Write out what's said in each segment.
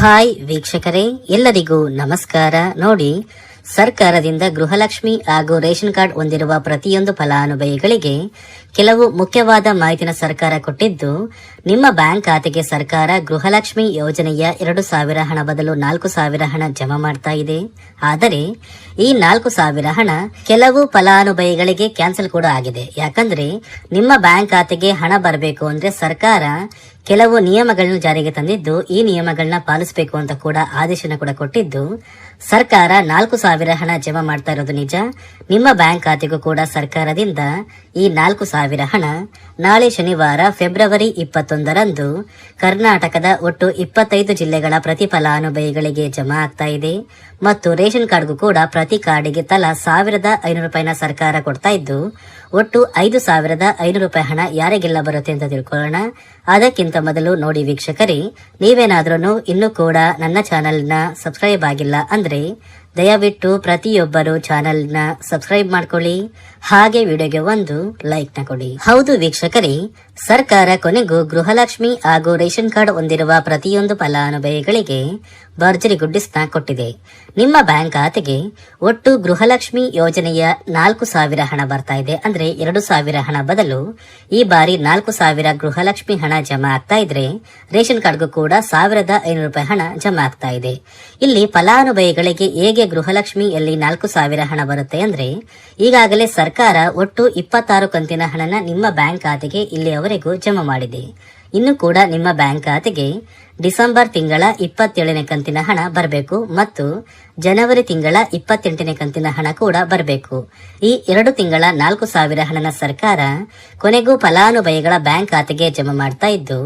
Hi ವೀಕ್ಷಕರೇ ಎಲ್ಲರಿಗೂ ನಮಸ್ಕಾರ. ನೋಡಿ ಸರ್ಕಾರದಿಂದ ಗೃಹಲಕ್ಷ್ಮಿ ಹಾಗೂ ರೇಷನ್ ಕಾರ್ಡ್ ಹೊಂದಿರುವ ಪ್ರತಿಯೊಂದು ಫಲಾನುಭವಿಗಳಿಗೆ ಕೆಲವು ಮುಖ್ಯವಾದ ಮಾಹಿತಿನ ಸರ್ಕಾರ ಕೊಟ್ಟಿದ್ದು, ನಿಮ್ಮ ಬ್ಯಾಂಕ್ ಖಾತೆಗೆ ಸರ್ಕಾರ ಗೃಹಲಕ್ಷ್ಮಿ ಯೋಜನೆಯ ಎರಡು ಸಾವಿರ ಹಣ ಬದಲು ನಾಲ್ಕು ಸಾವಿರ ಹಣ ಜಮಾ ಮಾಡ್ತಾ ಇದೆ. ಆದರೆ, ಈ ನಾಲ್ಕು ಸಾವಿರ ಹಣ ಕೆಲವು ಫಲಾನುಭವಿಗಳಿಗೆ ಕ್ಯಾನ್ಸಲ್ ಕೂಡ ಆಗಿದೆ. ಯಾಕಂದ್ರೆ, ನಿಮ್ಮ ಬ್ಯಾಂಕ್ ಖಾತೆಗೆ ಹಣ ಬರಬೇಕು ಅಂದ್ರೆ ಸರ್ಕಾರ ಕೆಲವು ನಿಯಮಗಳನ್ನು ಜಾರಿಗೆ ತಂದಿದ್ದು, ಈ ನಿಯಮಗಳನ್ನ ಪಾಲಿಸಬೇಕು ಅಂತ ಕೂಡ ಆದೇಶನ ಕೂಡ ಕೊಟ್ಟಿದ್ದು, ಸರ್ಕಾರ ನಾಲ್ಕು ಸಾವಿರ ಹಣ ಜಮಾ ಮಾಡ್ತಾ ಇರೋದು ನಿಜ. ನಿಮ್ಮ ಬ್ಯಾಂಕ್ ಖಾತೆಗೂ ಕೂಡ ಸರ್ಕಾರದಿಂದ ಈ ನಾಲ್ಕು ಹಣ. ನಾಳೆ ಶನಿವಾರ, ಫೆಬ್ರವರಿ ಇಪ್ಪತ್ತೊಂದರಂದು ಕರ್ನಾಟಕದ ಒಟ್ಟು ಇಪ್ಪತ್ತೈದು ಜಿಲ್ಲೆಗಳ ಪ್ರತಿ ಫಲಾನುಭವಿಗಳಿಗೆ ಜಮಾ ಆಗ್ತಾ ಇದೆ. ಮತ್ತು ರೇಷನ್ ಕಾರ್ಡ್ಗೂ ಕೂಡ ಪ್ರತಿ ಕಾರ್ಡಿಗೆ ತಲಾ ಸಾವಿರದ ಐನೂರು ರೂಪಾಯಿನ ಸರ್ಕಾರ ಕೊಡ್ತಾ ಇದ್ದು, ಒಟ್ಟು ಐದು ಸಾವಿರದ ಐನೂರು ರೂಪಾಯಿ ಹಣ ಯಾರಿಗೆಲ್ಲ ಬರುತ್ತೆ ಅಂತ ತಿಳ್ಕೊಳ್ಳೋಣ. ಅದಕ್ಕಿಂತ ಮೊದಲು ನೋಡಿ ವೀಕ್ಷಕರೇ ನೀವೇನಾದ್ರೂ ಇನ್ನೂ ಕೂಡ ನನ್ನ ಚಾನೆಲ್ನ ಸಬ್ಸ್ಕ್ರೈಬ್ ಆಗಿಲ್ಲ ಅಂದ್ರೆ ದಯವಿಟ್ಟು ಪ್ರತಿಯೊಬ್ಬರು ಚಾನೆಲ್ನ ಸಬ್ಸ್ಕ್ರೈಬ್ ಮಾಡ್ಕೊಳ್ಳಿ. ಹಾಗೆ ವಿಡಿಯೋಗೆ ಒಂದು ಲೈಕ್ನ ಕೊಡಿ. ಹೌದು ವೀಕ್ಷಕರೇ ಸರ್ಕಾರ ಕೊನೆಗೂ ಗೃಹಲಕ್ಷ್ಮಿ ಹಾಗೂ ರೇಷನ್ ಕಾರ್ಡ್ ಹೊಂದಿರುವ ಪ್ರತಿಯೊಂದು ಫಲಾನುಭವಿಗಳಿಗೆ ಭರ್ಜರಿ ಗುಡ್ಡಿಸ್ನ ಕೊಟ್ಟಿದೆ. ನಿಮ್ಮ ಬ್ಯಾಂಕ್ ಖಾತೆಗೆ ಒಟ್ಟು ಗೃಹಲಕ್ಷ್ಮಿ ಯೋಜನೆಯ ನಾಲ್ಕು ಸಾವಿರ ಹಣ ಬರ್ತಾ ಇದೆ. ಅಂದ್ರೆ ಎರಡು ಸಾವಿರ ಹಣ ಬದಲು ಈ ಬಾರಿ ನಾಲ್ಕು ಸಾವಿರ ಗೃಹಲಕ್ಷ್ಮಿ ಹಣ ಜಮಾ ಆಗ್ತಾ ಇದ್ರೆ ರೇಷನ್ ಕಾರ್ಡ್ಗೂ ಕೂಡ ಸಾವಿರದ ಐನೂರು ರೂಪಾಯಿ ಹಣ ಜಮಾ ಆಗ್ತಾ ಇದೆ. ಇಲ್ಲಿ ಫಲಾನುಭವಿಗಳಿಗೆ ಹೇಗೆ ಗೃಹಲಕ್ಷ್ಮಿಯಲ್ಲಿ ನಾಲ್ಕು ಸಾವಿರ ಹಣ ಬರುತ್ತೆ ಅಂದ್ರೆ ಈಗಾಗಲೇ ಸರ್ಕಾರ ಒಟ್ಟು ಇಪ್ಪತ್ತಾರು ಕಂತಿನ ಹಣನ ನಿಮ್ಮ ಬ್ಯಾಂಕ್ ಖಾತೆಗೆ ಇಲ್ಲಿಯವರೆಗೂ ಜಮಾ ಮಾಡಿದೆ ಇನ್ನು ಕೂಡ ನಿಮ್ಮ ಬ್ಯಾಂಕ್ ಖಾತೆಗೆ ಡಿಸೆಂಬರ್ ತಿಂಗಳ ಇಪ್ಪತ್ತೇಳನೇ ಕಂತಿನ ಹಣ ಬರಬೇಕು ಮತ್ತು ಜನವರಿ ತಿಂಗಳ ಇಪ್ಪತ್ತೆಂಟನೇ ಕಂತಿನ ಹಣ ಕೂಡ ಬರಬೇಕು. ಈ ಎರಡು ತಿಂಗಳ ನಾಲ್ಕು ಸಾವಿರ ಹಣನ ಸರ್ಕಾರ ಕೊನೆಗೂ ಫಲಾನುಭವಿಗಳ ಬ್ಯಾಂಕ್ ಖಾತೆಗೆ ಜಮಾ ಮಾಡ್ತಾ ಇದ್ದು,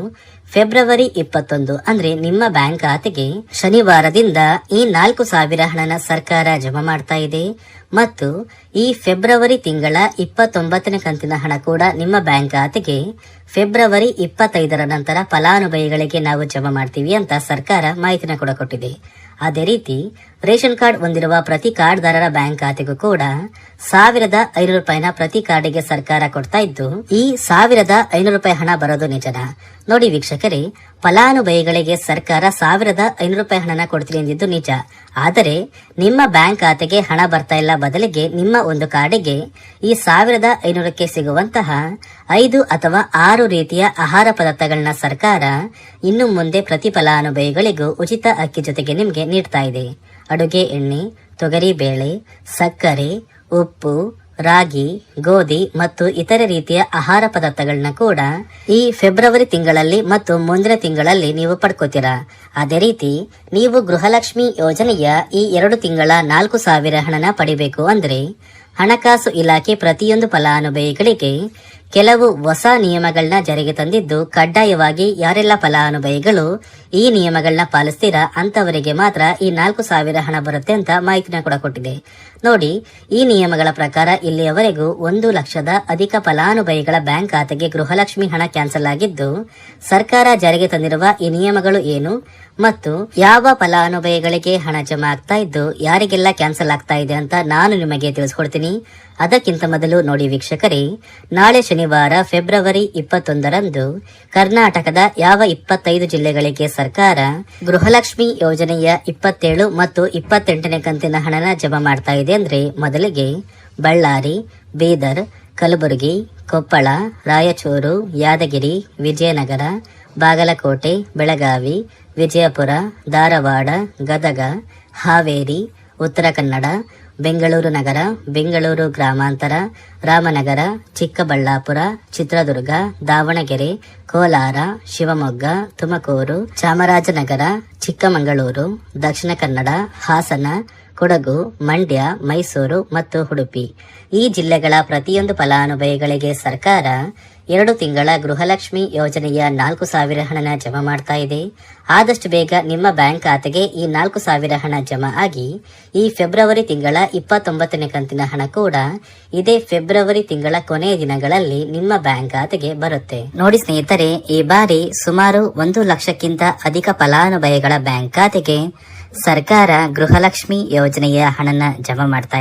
ಫೆಬ್ರವರಿ ಇಪ್ಪತ್ತೊಂದು ಅಂದ್ರೆ ನಿಮ್ಮ ಬ್ಯಾಂಕ್ ಖಾತೆಗೆ ಶನಿವಾರದಿಂದ ಈ ನಾಲ್ಕು ಸಾವಿರ ಹಣನ ಸರ್ಕಾರ ಜಮಾ ಮಾಡ್ತಾ ಇದೆ ಮತ್ತು ಈ ಫೆಬ್ರವರಿ ತಿಂಗಳ ಇಪ್ಪತ್ತೊಂಬತ್ತನೇ ಕಂತಿನ ಹಣ ಕೂಡ ನಿಮ್ಮ ಬ್ಯಾಂಕ್ ಖಾತೆಗೆ ಫೆಬ್ರವರಿ ಇಪ್ಪತ್ತೈದರ ನಂತರ ಫಲಾನುಭವಿಗಳಿಗೆ ನಾವು ಜಮಾ ಮಾಡ್ತೀವಿ ಅಂತ ಸರ್ಕಾರ ಮಾಹಿತಿನ ಕೂಡ ಕೊಟ್ಟಿದೆ. ಅದೇ ರೀತಿ ರೇಷನ್ ಕಾರ್ಡ್ ಹೊಂದಿರುವ ಪ್ರತಿ ಕಾರ್ಡ್ದಾರರ ಬ್ಯಾಂಕ್ ಖಾತೆಗೂ ಕೂಡ ಸಾವಿರದ ಐನೂರು ರೂಪಾಯಿನ ಪ್ರತಿ ಕಾರ್ಡಿಗೆ ಸರ್ಕಾರ ಕೊಡ್ತಾ ಇದ್ದು, ಈ ಸಾವಿರದ ಐನೂರು ರೂಪಾಯಿ ಹಣ ಬರೋದು ನಿಜನ? ನೋಡಿ ವೀಕ್ಷಕರೇ, ಫಲಾನುಭವಿಗಳಿಗೆ ಸರ್ಕಾರ ಸಾವಿರದ ಐನೂರು ರೂಪಾಯಿ ಹಣನ ಕೊಡ್ತೀನಿ ಎಂದಿದ್ದು ನಿಜ. ಆದರೆ ನಿಮ್ಮ ಬ್ಯಾಂಕ್ ಖಾತೆಗೆ ಹಣ ಬರ್ತಾ ಇಲ್ಲ ಬದಲಿಗೆ ನಿಮ್ಮ ಒಂದು ಕಾರ್ಡಿಗೆ ಈ ಸಾವಿರದ ಐನೂರಕ್ಕೆ ಸಿಗುವಂತಹ ಐದು ಅಥವಾ ಆರು ರೀತಿಯ ಆಹಾರ ಪದಾರ್ಥಗಳನ್ನ ಸರ್ಕಾರ ಇನ್ನು ಮುಂದೆ ಪ್ರತಿ ಫಲಾನುಭವಿಗಳಿಗೂ ಉಚಿತ ಅಕ್ಕಿ ಜೊತೆಗೆ ನಿಮಗೆ ನೀಡ್ತಾ ಇದೆ. ಅಡುಗೆ ಎಣ್ಣೆ, ತೊಗರಿ ಬೇಳೆ, ಸಕ್ಕರೆ, ಉಪ್ಪು, ರಾಗಿ, ಗೋಧಿ ಮತ್ತು ಇತರೆ ರೀತಿಯ ಆಹಾರ ಪದಾರ್ಥಗಳನ್ನ ಕೂಡ ಈ ಫೆಬ್ರವರಿ ತಿಂಗಳಲ್ಲಿ ಮತ್ತು ಮುಂದಿನ ತಿಂಗಳಲ್ಲಿ ನೀವು ಪಡ್ಕೋತೀರಾ. ಅದೇ ರೀತಿ ನೀವು ಗೃಹಲಕ್ಷ್ಮಿ ಯೋಜನೆಯ ಈ ಎರಡು ತಿಂಗಳ ನಾಲ್ಕು ಸಾವಿರ ಹಣನ ಪಡಿಬೇಕು ಅಂದ್ರೆ ಹಣಕಾಸು ಇಲಾಖೆ ಪ್ರತಿಯೊಂದು ಫಲಾನುಭವಿಗಳಿಗೆ ಕೆಲವು ಹೊಸ ನಿಯಮಗಳನ್ನ ಜಾರಿಗೆ ತಂದಿದ್ದು ಕಡ್ಡಾಯವಾಗಿ ಯಾರೆಲ್ಲ ಫಲಾನುಭವಿಗಳು ಈ ನಿಯಮಗಳನ್ನ ಪಾಲಿಸ್ತೀರಾ ಅಂತವರಿಗೆ ಮಾತ್ರ ಈ ನಾಲ್ಕು ಸಾವಿರ ಹಣ ಬರುತ್ತೆ ಅಂತ ಮಾಹಿತಿನ ಕೂಡ ಕೊಟ್ಟಿದೆ. ನೋಡಿ, ಈ ನಿಯಮಗಳ ಪ್ರಕಾರ ಇಲ್ಲಿಯವರೆಗೂ ಒಂದು ಲಕ್ಷದ ಅಧಿಕ ಫಲಾನುಭವಿಗಳ ಬ್ಯಾಂಕ್ ಖಾತೆಗೆ ಗೃಹಲಕ್ಷ್ಮಿ ಹಣ ಕ್ಯಾನ್ಸಲ್ ಆಗಿದ್ದು, ಸರ್ಕಾರ ಜಾರಿಗೆ ತಂದಿರುವ ಈ ನಿಯಮಗಳು ಏನು? ಮತ್ತು ಯಾವ ಫಲಾನುಭವಿಗಳಿಗೆ ಹಣ ಜಮಾ ಆಗ್ತಾ ಇದ್ದು ಯಾರಿಗೆಲ್ಲ ಕ್ಯಾನ್ಸಲ್ ಆಗ್ತಾ ಇದೆ ಅಂತ ನಾನು ನಿಮಗೆ ತಿಳಿಸ್ಕೊಡ್ತೀನಿ. ಅದಕ್ಕಿಂತ ಮೊದಲು ನೋಡಿ ವೀಕ್ಷಕರೇ, ನಾಳೆ ಶನಿವಾರ ಫೆಬ್ರವರಿ ಇಪ್ಪತ್ತೊಂದರಂದು ಕರ್ನಾಟಕದ ಯಾವ ಇಪ್ಪತ್ತೈದು ಜಿಲ್ಲೆಗಳಿಗೆ ಸರ್ಕಾರ ಗೃಹಲಕ್ಷ್ಮಿ ಯೋಜನೆಯ ಇಪ್ಪತ್ತೇಳು ಮತ್ತು ಇಪ್ಪತ್ತೆಂಟನೇ ಕಂತಿನ ಹಣನ ಜಮಾ ಮಾಡ್ತಾ ಇದೆ ಅಂದ್ರೆ ಮೊದಲಿಗೆ ಬಳ್ಳಾರಿ, ಬೀದರ್, ಕಲಬುರಗಿ, ಕೊಪ್ಪಳ, ರಾಯಚೂರು, ಯಾದಗಿರಿ, ವಿಜಯನಗರ ಬಾಗಲಕೋಟೆ, ಬೆಳಗಾವಿ, ವಿಜಯಪುರ, ಧಾರವಾಡ, ಗದಗ, ಹಾವೇರಿ, ಉತ್ತರ ಕನ್ನಡ, ಬೆಂಗಳೂರು ನಗರ, ಬೆಂಗಳೂರು ಗ್ರಾಮಾಂತರ, ರಾಮನಗರ, ಚಿಕ್ಕಬಳ್ಳಾಪುರ, ಚಿತ್ರದುರ್ಗ, ದಾವಣಗೆರೆ, ಕೋಲಾರ, ಶಿವಮೊಗ್ಗ, ತುಮಕೂರು, ಚಾಮರಾಜನಗರ, ಚಿಕ್ಕಮಗಳೂರು, ದಕ್ಷಿಣ ಕನ್ನಡ, ಹಾಸನ ಕೊಡಗು, ಮಂಡ್ಯ, ಮೈಸೂರು ಮತ್ತು ಉಡುಪಿ. ಈ ಜಿಲ್ಲೆಗಳ ಪ್ರತಿಯೊಂದು ಫಲಾನುಭವಿಗಳಿಗೆ ಸರ್ಕಾರ ಎರಡು ತಿಂಗಳ ಗೃಹಲಕ್ಷ್ಮಿ ಯೋಜನೆಯ ನಾಲ್ಕು ಸಾವಿರ ಹಣನ ಜಮಾ ಮಾಡ್ತಾ ಇದೆ. ಆದಷ್ಟು ಬೇಗ ನಿಮ್ಮ ಬ್ಯಾಂಕ್ ಖಾತೆಗೆ ಈ ನಾಲ್ಕು ಸಾವಿರ ಹಣ ಜಮಾ ಆಗಿ ಈ ಫೆಬ್ರವರಿ ತಿಂಗಳ ಇಪ್ಪತ್ತೊಂಬತ್ತನೇ ಕಂತಿನ ಹಣ ಕೂಡ ಇದೇ ಫೆಬ್ರವರಿ ತಿಂಗಳ ಕೊನೆಯ ದಿನಗಳಲ್ಲಿ ನಿಮ್ಮ ಬ್ಯಾಂಕ್ ಖಾತೆಗೆ ಬರುತ್ತೆ. ನೋಡಿ ಸ್ನೇಹಿತರೆ, ಈ ಬಾರಿ ಸುಮಾರು ಒಂದು ಲಕ್ಷಕ್ಕಿಂತ ಅಧಿಕ ಫಲಾನುಭವಿಗಳ ಬ್ಯಾಂಕ್ ಖಾತೆಗೆ ಸರ್ಕಾರ ಗೃಹಲಕ್ಷ್ಮಿ ಯೋಜನೆಯ ಹಣನ ಜಮಾ ಮಾಡ್ತಾ